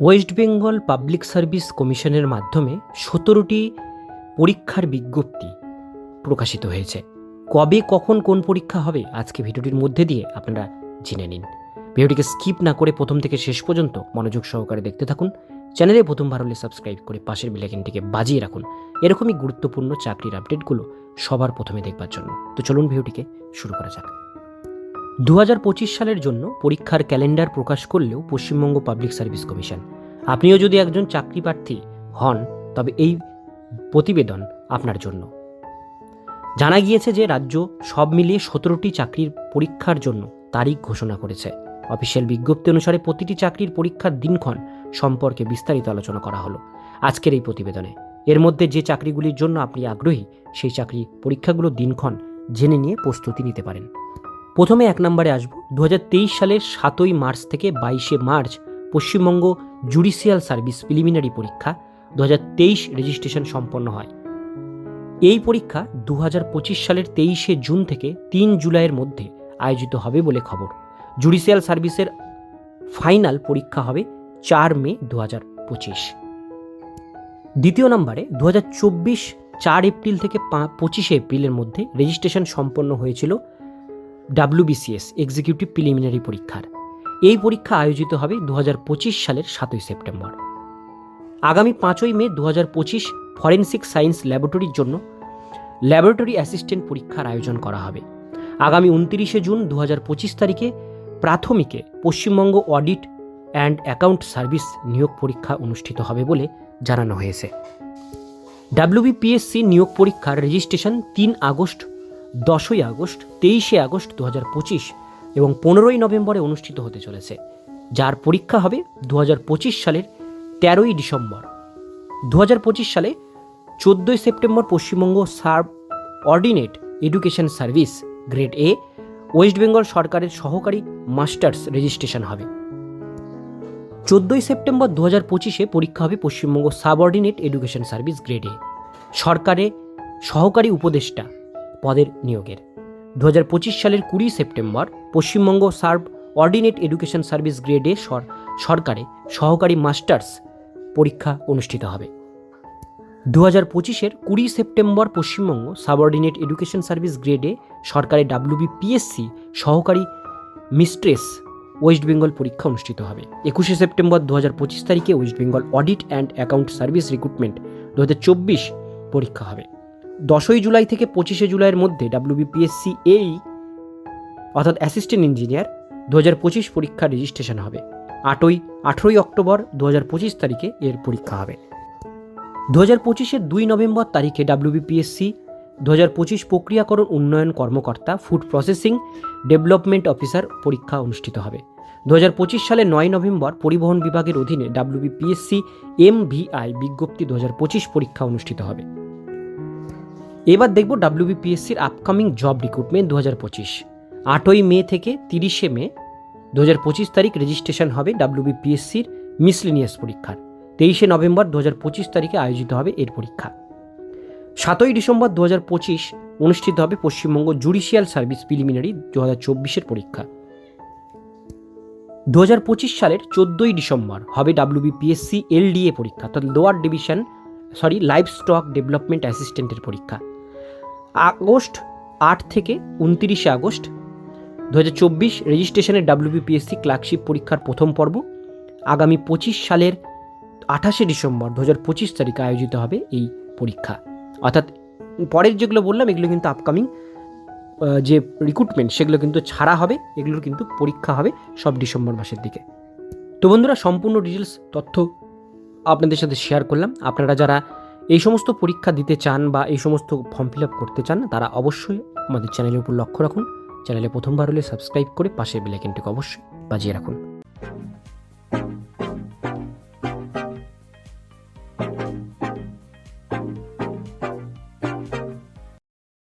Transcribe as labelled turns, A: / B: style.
A: West Bengal public service কমিশনের মাধ্যমে সতেরোটি পরীক্ষার বিজ্ঞপ্তি প্রকাশিত হয়েছে। কবে, কখন, কোন পরীক্ষা হবে, আজকে ভিডিওটির মধ্যে দিয়ে আপনারা জেনে নিন। ভিডিওটিকে স্কিপ না করে প্রথম থেকে শেষ পর্যন্ত মনোযোগ সহকারে দেখতে থাকুন। চ্যানেলে প্রথমবার হলে সাবস্ক্রাইব করে পাশের বেলাইকনটিকে বাজিয়ে রাখুন। এরকমই গুরুত্বপূর্ণ চাকরির আপডেটগুলো সবার প্রথমে দেখবার জন্য। তো চলুন ভিডিওটিকে শুরু করা যাক। দু হাজার পঁচিশ সালের জন্য পরীক্ষার ক্যালেন্ডার প্রকাশ করলেও পশ্চিমবঙ্গ পাবলিক সার্ভিস কমিশন। আপনিও যদি একজন চাকরি প্রার্থী হন, তবে এই প্রতিবেদন আপনার জন্য। জানা গিয়েছে যে রাজ্য সব মিলিয়ে সতেরোটি চাকরির পরীক্ষার জন্য তারিখ ঘোষণা করেছে। অফিসিয়াল বিজ্ঞপ্তি অনুসারে প্রতিটি চাকরির পরীক্ষার দিনক্ষণ সম্পর্কে বিস্তারিত আলোচনা করা হলো আজকের এই প্রতিবেদনে। এর মধ্যে যে চাকরিগুলির জন্য আপনি আগ্রহী, সেই চাকরি পরীক্ষাগুলো দিনক্ষণ জেনে নিয়ে প্রস্তুতি নিতে পারেন। প্রথমে এক নম্বরে আসব। দু হাজার তেইশ সালের সাতই মার্চ থেকে বাইশে March Paschimbanga judicial service preliminary পরীক্ষা দু হাজার তেইশ রেজিস্ট্রেশন সম্পন্ন হয়। এই পরীক্ষা দু হাজার পঁচিশ সালের তেইশে জুন থেকে তিন জুলাইয়ের মধ্যে আয়োজিত হবে বলে খবর। জুডিশিয়াল সার্ভিসের ফাইনাল পরীক্ষা হবে চার মে দু হাজার পঁচিশ। দ্বিতীয় নম্বরে দু চার এপ্রিল থেকে পঁচিশে এপ্রিলের মধ্যে রেজিস্ট্রেশন সম্পন্ন হয়েছিল ডাব্লিউবিসিএস এক্সিকিউটিভ প্রিলিমিনারি পরীক্ষার। এই পরীক্ষা আয়োজিত হবে দু হাজার পঁচিশ সালের সাতই সেপ্টেম্বর। আগামী পাঁচই মে দু ফরেন্সিক সায়েন্স ল্যাবরেটরির জন্য ল্যাবরেটরি অ্যাসিস্ট্যান্ট পরীক্ষার আয়োজন করা হবে। আগামী উনতিরিশে জুন দু হাজার পঁচিশ তারিখে প্রাথমিকে Paschimbanga audit and account service নিয়োগ পরীক্ষা অনুষ্ঠিত হবে বলে জানানো হয়েছে। ডাব্লিউবিপিএসসি নিয়োগ পরীক্ষার রেজিস্ট্রেশন তিন আগস্ট দশই আগস্ট, তেইশে আগস্ট দু হাজার পঁচিশ এবং পনেরোই নভেম্বরে অনুষ্ঠিত হতে চলেছে, যার পরীক্ষা হবে দু হাজার পঁচিশ সালের তেরোই ডিসেম্বর। দু হাজার পঁচিশ সালে চোদ্দোই September Paschimbanga subordinate education service grade A West Bengal সরকারের সহকারী মাস্টার্স রেজিস্ট্রেশন হবে। চোদ্দোই সেপ্টেম্বর দু হাজার পঁচিশে পরীক্ষা হবে Paschimbanga subordinate education service grade A. সরকারে সহকারী উপদেষ্টা পদের নিয়োগের। দু হাজার পঁচিশ সালের কুড়ি September Paschimbanga subordinate education service গ্রেডে সরকারে সহকারী মাস্টার্স পরীক্ষা অনুষ্ঠিত হবে। দু হাজার পঁচিশের কুড়ি September Paschimbanga subordinate education service গ্রেডে সরকারি ডাব্লিউবিপিএসসি সহকারী মিস্ট্রেস ওয়েস্ট বেঙ্গল পরীক্ষা অনুষ্ঠিত হবে। একুশে সেপ্টেম্বর দু হাজার পঁচিশ তারিখে West Bengal audit and account service recruitment দু হাজার চব্বিশ পরীক্ষা হবে। দশই জুলাই থেকে পঁচিশে জুলাইয়ের মধ্যে ডাব্লিউবিপিএসসি এই অর্থাৎ অ্যাসিস্ট্যান্ট ইঞ্জিনিয়ার দু হাজার পঁচিশ পরীক্ষার রেজিস্ট্রেশন হবে। আটই, আঠেরোই অক্টোবর দু হাজার পঁচিশ তারিখে এর পরীক্ষা হবে। দু হাজার পঁচিশের দুই নভেম্বর তারিখে ডাব্লিউবিপিএসসি দু হাজার পঁচিশ প্রক্রিয়াকরণ উন্নয়ন কর্মকর্তা ফুড প্রসেসিং ডেভেলপমেন্ট অফিসার পরীক্ষা অনুষ্ঠিত হবে। দু হাজার পঁচিশ সালের নয় নভেম্বর পরিবহন বিভাগের অধীনে ডাব্লিউবিপিএসসি এমভিআই বিজ্ঞপ্তি দু হাজার পঁচিশ পরীক্ষা অনুষ্ঠিত হবে। এবার দেখব ডাব্লিউবিপিএসসির আপকামিং জব রিক্রুটমেন্ট দু হাজার পঁচিশ। আটই মে থেকে তিরিশে মে দু হাজার পঁচিশ তারিখ রেজিস্ট্রেশন হবে ডাব্লিউবিপিএসসির মিসলিনিয়াস পরীক্ষার। তেইশে নভেম্বর দু হাজার পঁচিশ তারিখে আয়োজিত হবে এর পরীক্ষা। সাতই ডিসেম্বর দু হাজার পঁচিশ অনুষ্ঠিত হবে পশ্চিমবঙ্গ জুডিশিয়াল সার্ভিস প্রিলিমিনারি দু হাজার চব্বিশের পরীক্ষা। দু হাজার পঁচিশ সালের চোদ্দোই ডিসেম্বর হবে ডাব্লিউবিপিএসসি এলডিএ পরীক্ষা, অর্থাৎ lower division sorry life stock development অ্যাসিস্ট্যান্টের পরীক্ষা। আগস্ট আট থেকে উনতিরিশে আগস্ট দু হাজার চব্বিশ রেজিস্ট্রেশনের ডাব্লিউবিপিএসসি ক্লার্কশিপ পরীক্ষার প্রথম পর্ব আগামী পঁচিশ সালের আঠাশে ডিসেম্বর দু হাজার পঁচিশ তারিখে আয়োজিত হবে এই পরীক্ষা। অর্থাৎ পরের যেগুলো বললাম, এগুলো কিন্তু আপকামিং যে রিক্রুটমেন্ট সেগুলো কিন্তু ছাড়া হবে, এগুলোর কিন্তু পরীক্ষা হবে সব ডিসেম্বর মাসের দিকে। তো বন্ধুরা, সম্পূর্ণ ডিটেলস তথ্য আপনাদের সাথে শেয়ার করলাম। আপনারা যারা এই সমস্ত পরীক্ষা দিতে চান বা এই সমস্ত ফর্ম ফিল আপ করতে চান, তারা অবশ্যই আমাদের চ্যানেলের উপর লক্ষ্য রাখুন। চ্যানেলে প্রথমবার হলে সাবস্ক্রাইব করে পাশের বেলাইকেনটিকে অবশ্যই বাজিয়ে রাখুন।